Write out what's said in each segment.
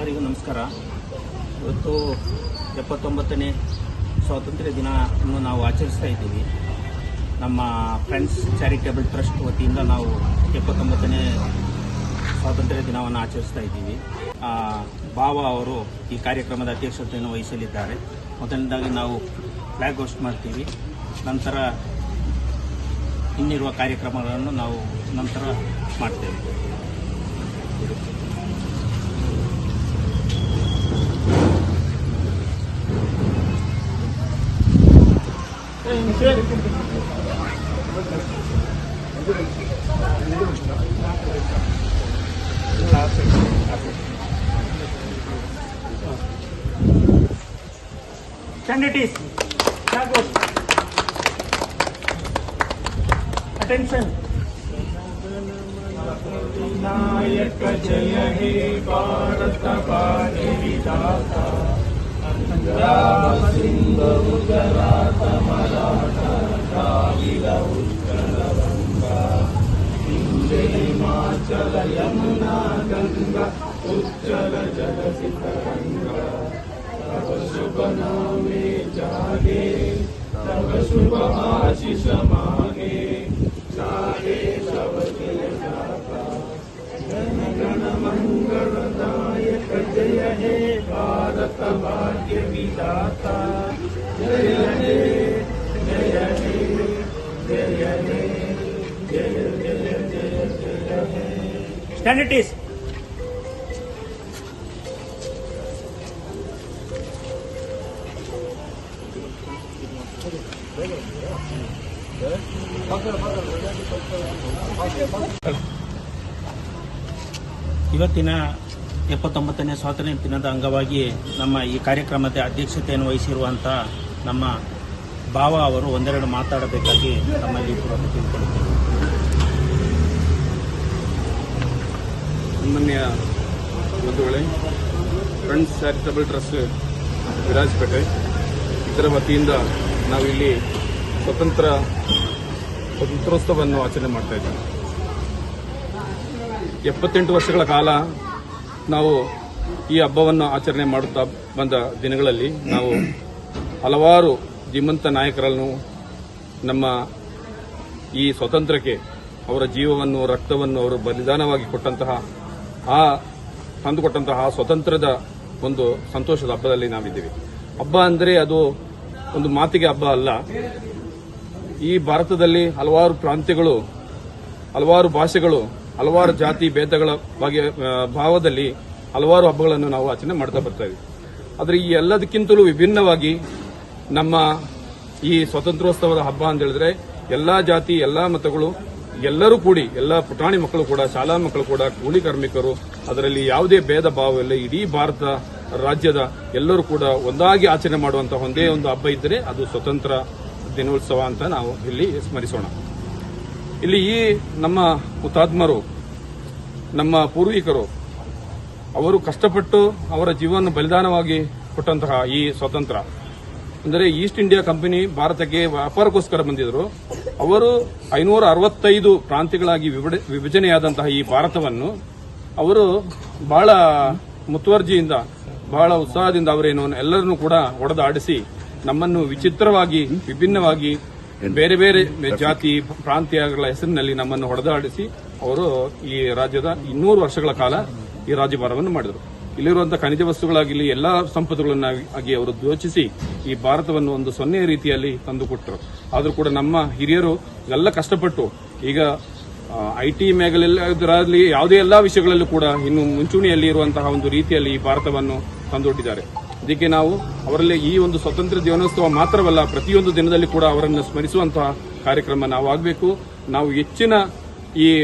ನಮಸ್ಕಾರ. ಇವತ್ತು ಎಪ್ಪತ್ತೊಂಬತ್ತನೇ ಸ್ವಾತಂತ್ರ್ಯ ದಿನವನ್ನು ನಾವು ಆಚರಿಸ್ತಾ ಇದ್ದೀವಿ. ನಮ್ಮ ಫ್ರೆಂಡ್ಸ್ ಚಾರಿಟೇಬಲ್ ಟ್ರಸ್ಟ್ ವತಿಯಿಂದ ನಾವು ಎಪ್ಪತ್ತೊಂಬತ್ತನೇ ಸ್ವಾತಂತ್ರ್ಯ ದಿನವನ್ನು ಆಚರಿಸ್ತಾ ಇದ್ದೀವಿ. ಭಾವ ಅವರು ಈ ಕಾರ್ಯಕ್ರಮದ ಅಧ್ಯಕ್ಷತೆಯನ್ನು ವಹಿಸಲಿದ್ದಾರೆ. ಮೊದಲನೇದಾಗಿ ನಾವು ಫ್ಲಾಗ್ ಹೋಸ್ಟ್ ಮಾಡ್ತೀವಿ. ನಂತರ ಇನ್ನಿರುವ ಕಾರ್ಯಕ್ರಮಗಳನ್ನು ನಾವು ನಂತರ ಮಾಡ್ತೇವೆ. And it is. Attention. नायक जय हे भारत भारत हिमाचल यमुना गंगा उच्चल जगति तरंगा तब शुभ नामे जागे तब शुभ आशीष मागे भारत भाग्य विधाता जय हे जय हे जय हे जय जय जय जय हे Stand it is. ಇವತ್ತಿನ ಎಪ್ಪತ್ತೊಂಬತ್ತನೇ ಸ್ವಾತಂತ್ರ್ಯ ದಿನದ ಅಂಗವಾಗಿ ನಮ್ಮ ಈ ಕಾರ್ಯಕ್ರಮದ ಅಧ್ಯಕ್ಷತೆಯನ್ನು ವಹಿಸಿರುವಂಥ ನಮ್ಮ ಭಾವ ಅವರು ಒಂದೆರಡು ಮಾತಾಡಬೇಕಾಗಿ ನಮ್ಮಲ್ಲಿ ತಿಳ್ಕೊಳ್ಳುತ್ತೇವೆ ಸನ್ಮಾನ್ಯ ಬಂಧುಗಳೇ ಫ್ರೆಂಡ್ಸ್ ಚಾರಿಟಬಲ್ ಟ್ರಸ್ಟ್ ವಿರಾಜಪೇಟೆ. ಇದರ ವತಿಯಿಂದ ನಾವಿಲ್ಲಿ ಸ್ವತಂತ್ರ ಸ್ವತಂತ್ರೋತ್ಸವವನ್ನು ಆಚರಣೆ ಮಾಡ್ತಾ ಇದ್ದೀವಿ. ಎಪ್ಪತ್ತೆಂಟು ವರ್ಷಗಳ ಕಾಲ ನಾವು ಈ ಹಬ್ಬವನ್ನು ಆಚರಣೆ ಮಾಡುತ್ತಾ ಬಂದ ದಿನಗಳಲ್ಲಿ ನಾವು ಹಲವಾರು ಧೀಮಂತ ನಾಯಕರನ್ನು ನಮ್ಮ ಈ ಸ್ವತಂತ್ರಕ್ಕೆ ಅವರ ಜೀವವನ್ನು, ರಕ್ತವನ್ನು ಅವರು ಬಲಿದಾನವಾಗಿ ಕೊಟ್ಟಂತಹ, ಆ ತಂದುಕೊಟ್ಟಂತಹ ಆ ಸ್ವತಂತ್ರದ ಒಂದು ಸಂತೋಷದ ಹಬ್ಬದಲ್ಲಿ ನಾವಿದ್ದೀವಿ. ಹಬ್ಬ ಅಂದರೆ ಅದು ಒಂದು ಮಾತಿಗೆ ಹಬ್ಬ ಅಲ್ಲ. ಈ ಭಾರತದಲ್ಲಿ ಹಲವಾರು ಪ್ರಾಂತ್ಯಗಳು, ಹಲವಾರು ಭಾಷೆಗಳು ಹಲವಾರು ಜಾತಿ ಭೇದಗಳ ಬಗ್ಗೆ ಭಾವದಲ್ಲಿ ಹಲವಾರು ಹಬ್ಬಗಳನ್ನು ನಾವು ಆಚರಣೆ ಮಾಡ್ತಾ ಬರ್ತಾ ಆದರೆ ಈ ಎಲ್ಲದಕ್ಕಿಂತಲೂ ವಿಭಿನ್ನವಾಗಿ ನಮ್ಮ ಈ ಸ್ವಾತಂತ್ರ್ಯೋತ್ಸವದ ಹಬ್ಬ ಅಂತ ಹೇಳಿದ್ರೆ ಎಲ್ಲಾ ಜಾತಿ, ಎಲ್ಲಾ ಮತಗಳು, ಎಲ್ಲರೂ ಕೂಡಿ, ಎಲ್ಲ ಪುಟಾಣಿ ಮಕ್ಕಳು ಕೂಡ, ಶಾಲಾ ಮಕ್ಕಳು ಕೂಡ, ಕೂಲಿ ಕಾರ್ಮಿಕರು, ಅದರಲ್ಲಿ ಯಾವುದೇ ಭೇದ ಭಾವವಿಲ್ಲ ಇಡೀ ಭಾರತ ರಾಜ್ಯದ ಎಲ್ಲರೂ ಕೂಡ ಒಂದಾಗಿ ಆಚರಣೆ ಮಾಡುವಂತಹ ಒಂದೇ ಒಂದು ಹಬ್ಬ ಇದ್ದರೆ ಅದು ಸ್ವತಂತ್ರ ದಿನೋತ್ಸವ ಅಂತ ನಾವು ಇಲ್ಲಿ ಸ್ಮರಿಸೋಣ. ಇಲ್ಲಿ ಈ ನಮ್ಮ ಹುತಾತ್ಮರು, ನಮ್ಮ ಪೂರ್ವಿಕರು, ಅವರು ಕಷ್ಟಪಟ್ಟು ಅವರ ಜೀವನ ಬಲಿದಾನವಾಗಿ ಕೊಟ್ಟಂತಹ ಈ ಸ್ವಾತಂತ್ರ್ಯ ಅಂದರೆ ಈಸ್ಟ್ ಇಂಡಿಯಾ ಕಂಪನಿ ಭಾರತಕ್ಕೆ ವ್ಯಾಪಾರಕ್ಕೋಸ್ಕರ ಬಂದಿದ್ರು ಅವರು ಐನೂರ ಅರವತ್ತೈದು ಪ್ರಾಂತ್ಯಗಳಾಗಿ ವಿಭಜ- ವಿಭಜನೆಯಾದಂತಹ ಈ ಭಾರತವನ್ನು ಅವರು ಬಹಳ ಮುತುವರ್ಜಿಯಿಂದ, ಬಹಳ ಉತ್ಸಾಹದಿಂದ ಅವರೇನು ಎಲ್ಲರನ್ನೂ ಕೂಡ ಹೊಡೆದಾಡಿಸಿ ನಮ್ಮನ್ನು ವಿಚಿತ್ರವಾಗಿ, ವಿಭಿನ್ನವಾಗಿ ಬೇರೆ ಬೇರೆ ಜಾತಿ ಪ್ರಾಂತ್ಯಗಳ ಹೆಸರಿನಲ್ಲಿ ನಮ್ಮನ್ನು ಹೊಡೆದಾಡಿಸಿ ಅವರು ಈ ರಾಜ್ಯದ ಇನ್ನೂರು ವರ್ಷಗಳ ಕಾಲ ಈ ರಾಜ್ಯಭಾರವನ್ನು ಮಾಡಿದರು. ಇಲ್ಲಿರುವಂತಹ ಖನಿಜ ವಸ್ತುಗಳಾಗಿರಲಿ ಎಲ್ಲಾ ಸಂಪತ್ತುಗಳನ್ನಾಗಿ ಅವರು ಯೋಚಿಸಿ ಈ ಭಾರತವನ್ನು ಒಂದು ಸೊನ್ನೆ ರೀತಿಯಲ್ಲಿ ತಂದುಕೊಟ್ಟರು ಆದರೂ ಕೂಡ ನಮ್ಮ ಹಿರಿಯರು ಎಲ್ಲ ಕಷ್ಟಪಟ್ಟು ಈಗ ಐ ಟಿ ಮೇಗಲೆಲ್ಲದರಲ್ಲಿ ಯಾವುದೇ ಎಲ್ಲಾ ವಿಷಯಗಳಲ್ಲೂ ಕೂಡ ಇನ್ನು ಮುಂಚೂಣಿಯಲ್ಲಿ ಇರುವಂತಹ ಒಂದು ರೀತಿಯಲ್ಲಿ ಈ ಭಾರತವನ್ನು ತಂದೊಡ್ಡಿದ್ದಾರೆ. ಇದಕ್ಕೆ ನಾವು ಅವರಲ್ಲಿ ಈ ಒಂದು ಸ್ವಾತಂತ್ರ್ಯ ದಿನೋತ್ಸವ ಮಾತ್ರವಲ್ಲ, ಪ್ರತಿಯೊಂದು ದಿನದಲ್ಲಿ ಕೂಡ ಅವರನ್ನು ಸ್ಮರಿಸುವಂತಹ ಕಾರ್ಯಕ್ರಮ ನಾವು ಆಗಬೇಕು. ನಾವು ಹೆಚ್ಚಿನ ಈ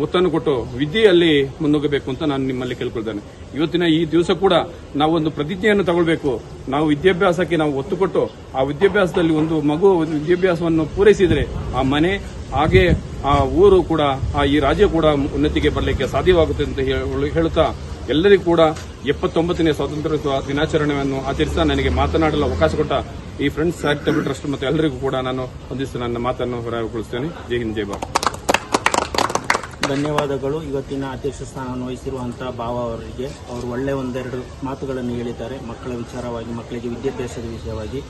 ಒತ್ತನ್ನು ಕೊಟ್ಟು ವಿದ್ಯೆಯಲ್ಲಿ ಮುನ್ನುಗ್ಗಬೇಕು ಅಂತ ನಾನು ನಿಮ್ಮಲ್ಲಿ ಕೇಳ್ಕೊಳ್ತೇನೆ. ಇವತ್ತಿನ ಈ ದಿವಸ ಕೂಡ ನಾವು ಒಂದು ಪ್ರತಿಜ್ಞೆಯನ್ನು ತಗೊಳ್ಬೇಕು. ನಾವು ವಿದ್ಯಾಭ್ಯಾಸಕ್ಕೆ ನಾವು ಒತ್ತು ಕೊಟ್ಟು ಆ ವಿದ್ಯಾಭ್ಯಾಸದಲ್ಲಿ ಒಂದು ಮಗು ವಿದ್ಯಾಭ್ಯಾಸವನ್ನು ಪೂರೈಸಿದರೆ ಆ ಮನೆ, ಹಾಗೆ ಆ ಊರು ಕೂಡ, ಆ ಈ ರಾಜ್ಯ ಕೂಡ ಉನ್ನತಿಗೆ ಬರಲಿಕ್ಕೆ ಸಾಧ್ಯವಾಗುತ್ತೆ ಅಂತ ಹೇಳು- ಹೇಳುತ್ತಾ ಎಲ್ಲರಿಗೂ ಕೂಡ ಎಪ್ಪತ್ತೊಂಬತ್ತನೇ ಸ್ವಾತಂತ್ರ್ಯ ದಿನಾಚರಣೆಯನ್ನು ಆಚರಿಸ್ತಾ ನನಗೆ ಮಾತನಾಡಲು ಅವಕಾಶ ಕೊಟ್ಟ ಈ ಫ್ರೆಂಡ್ಸ್ ಚಾರಿಟಬಲ್ ಟ್ರಸ್ಟ್ ಮತ್ತು ಎಲ್ಲರಿಗೂ ಕೂಡ ನಾನು ಒಂದಿಷ್ಟು ನನ್ನ ಮಾತನ್ನು ಹೊರಗೊಳಿಸ್ತೇನೆ ಜೈ ಹಿಂದ್, ಜೈ ಬಾ ಧನ್ಯವಾದಗಳು. ಇವತ್ತಿನ ಅಧ್ಯಕ್ಷ ಸ್ಥಾನವನ್ನು ವಹಿಸಿರುವಂತಹ ಭಾವ ಅವರಿಗೆ. ಅವರು ಒಳ್ಳೆ ಒಂದೆರಡು ಮಾತುಗಳನ್ನು ಹೇಳಿದ್ದಾರೆ. ಮಕ್ಕಳ ವಿಚಾರವಾಗಿ, ಮಕ್ಕಳಿಗೆ ವಿದ್ಯಾಭ್ಯಾಸದ ವಿಷಯವಾಗಿ.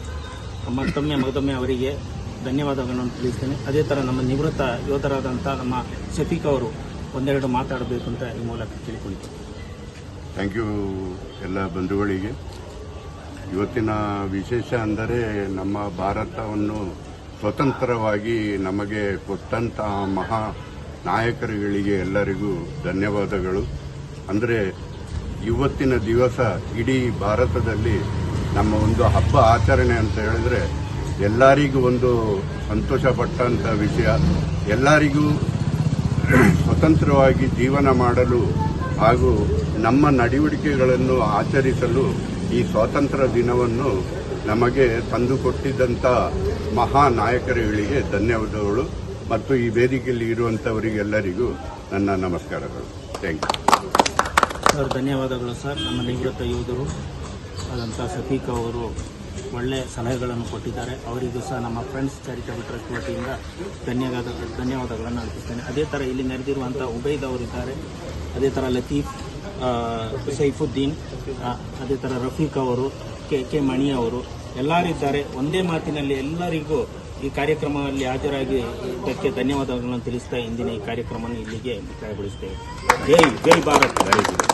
ಮತ್ತೊಮ್ಮೆ ಮಗದೊಮ್ಮೆ ಅವರಿಗೆ ಧನ್ಯವಾದಗಳನ್ನು ತಿಳಿಸ್ತೇನೆ. ಅದೇ ಥರ ನಮ್ಮ ನಿವೃತ್ತ ಯೋಧರಾದಂಥ ನಮ್ಮ ಶಫೀಕ್ ಅವರು ಒಂದೆರಡು ಮಾತಾಡಬೇಕು ಅಂತ ಈ ಮೂಲಕ ಕೇಳಿಕೊಂಡಿದ್ದೇನೆ. ಥ್ಯಾಂಕ್ ಯು ಎಲ್ಲ ಬಂಧುಗಳಿಗೆ. ಇವತ್ತಿನ ವಿಶೇಷ ಅಂದರೆ ನಮ್ಮ ಭಾರತವನ್ನು ಸ್ವತಂತ್ರವಾಗಿ ನಮಗೆ ಕೊಟ್ಟಂತಹ ಮಹಾ ನಾಯಕರುಗಳಿಗೆ ಎಲ್ಲರಿಗೂ ಧನ್ಯವಾದಗಳು. ಅಂದರೆ ಇವತ್ತಿನ ದಿವಸ ಇಡೀ ಭಾರತದಲ್ಲಿ ನಮ್ಮ ಒಂದು ಹಬ್ಬ ಆಚರಣೆ ಅಂತ ಹೇಳಿದ್ರೆ ಎಲ್ಲರಿಗೂ ಒಂದು ಸಂತೋಷ ಪಟ್ಟಂಥ ವಿಷಯ. ಎಲ್ಲರಿಗೂ ಸ್ವತಂತ್ರವಾಗಿ ಜೀವನ ಮಾಡಲು ಹಾಗೂ ನಮ್ಮ ನಡವಳಿಕೆಗಳನ್ನು ಆಚರಿಸಲು ಈ ಸ್ವಾತಂತ್ರ್ಯ ದಿನವನ್ನು ನಮಗೆ ತಂದುಕೊಟ್ಟಿದ್ದಂಥ ಮಹಾ ನಾಯಕರುಗಳಿಗೆ ಧನ್ಯವಾದಗಳು. ಮತ್ತು ಈ ವೇದಿಕೆಯಲ್ಲಿ ಇರುವಂಥವರಿಗೆಲ್ಲರಿಗೂ ನನ್ನ ನಮಸ್ಕಾರಗಳು. ಥ್ಯಾಂಕ್ ಯು ಸರ್, ಧನ್ಯವಾದಗಳು ಸರ್. ನಮ್ಮ ನಿವೃತ್ತ ಯೋಧರು ಆದಂಥ ಸತೀಕ್ ಅವರು ಒಳ್ಳೆಯ ಸಲಹೆಗಳನ್ನು ಕೊಟ್ಟಿದ್ದಾರೆ. ಅವರಿಗೂ ಸಹ ನಮ್ಮ ಫ್ರೆಂಡ್ಸ್ ಚಾರಿಟಬಲ್ ಟ್ರಸ್ಟ್ ವತಿಯಿಂದ ಧನ್ಯವಾದ, ಧನ್ಯವಾದಗಳನ್ನು ಅರ್ಪಿಸ್ತೇನೆ. ಅದೇ ಥರ ಇಲ್ಲಿ ನೆರೆದಿರುವಂಥ ಉಬೈದ್ ಅವರಿದ್ದಾರೆ. ಅದೇ ಥರ ಲತೀಫ್ ಸೈಫುದ್ದೀನ್ ಅದೇ ಥರ ರಫೀಕ್ ಅವರು, ಕೆ ಕೆ ಮಣಿ ಅವರು ಎಲ್ಲರಿದ್ದಾರೆ ಒಂದೇ ಮಾತಿನಲ್ಲಿ ಎಲ್ಲರಿಗೂ ಈ ಕಾರ್ಯಕ್ರಮದಲ್ಲಿ ಹಾಜರಾಗಿ ಇದಕ್ಕೆ ಧನ್ಯವಾದಗಳನ್ನು ತಿಳಿಸ್ತಾ ಇಂದಿನ ಈ ಕಾರ್ಯಕ್ರಮವನ್ನು ಇಲ್ಲಿಗೆ ಮುಕ್ತಾಯಗೊಳಿಸ್ತೇವೆ. ಜೈ ಜೈ ಭಾರತ್.